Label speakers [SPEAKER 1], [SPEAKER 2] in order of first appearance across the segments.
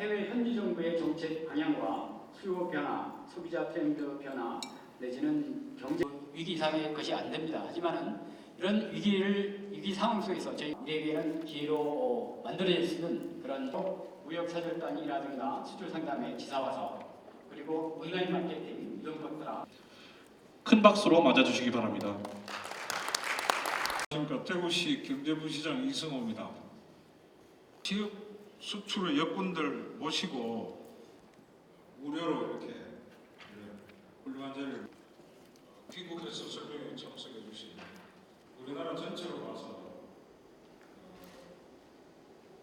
[SPEAKER 1] 해외 현지 정부의 정책 방향과 수요 변화, 소비자 트렌드 변화 내지는 경제 위기 이상의 것이 안 됩니다. 하지만은 이런 위기를 위기 상황 속에서 저희 우리에게는 기회로 어, 만들어질 수 있는 그런 무역 사절단이라든가 수출 상담의 지사화 사업 그리고 온라인 마케팅 이런 것들아
[SPEAKER 2] 큰 박수로 맞아주시기 바랍니다.
[SPEAKER 3] 안녕하십니까 대구시 경제부 시장 이승호입니다. 지역 수출의 역군들 모시고 무료로 이렇게 훌륭한 자리를 귀국해서 설명에 참석해 주신 우리나라 전체로 봐서 어,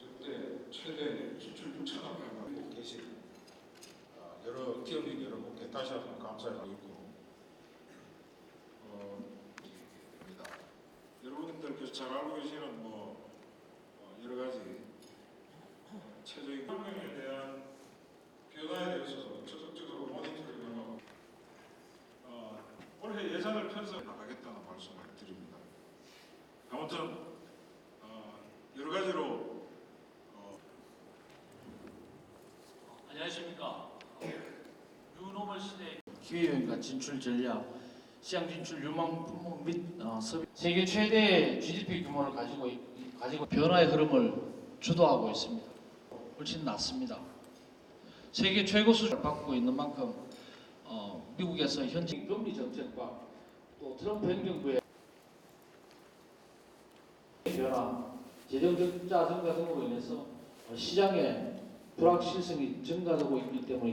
[SPEAKER 3] 역대 최대 수출 천억가고 계신 어, 여러 기업인 여러분께 다시 한번 감사드리고 어, 입니다. 여러분들께서 잘 알고 계시는 뭐 어, 여러 가지 어, 최저임 환경에 대한 변화에 대해서 적극적으로 모니터링하고 어, 예산을 편성 나가겠다는 말씀을 드립니다. 아무튼 어, 여러 가지로 어,
[SPEAKER 4] 안녕하십니까. 뉴노멀 시대 기회여행과 진출 전략, 시장 진출 유망 품목 및 어, 서비 세계 최대의 GDP 규모를 가지고 있- 가지고 변화의 흐름을 주도하고 있습니다. 훨씬 낫습니다. 세계 최고 수준을 받고 있는 만큼 어, 미국에서 현재 금리 정책과 또 트럼프 행정부의 변화, 재정 적자 증가 등으로 인해서 어, 시장의 불확실성이 증가하고 있기 때문에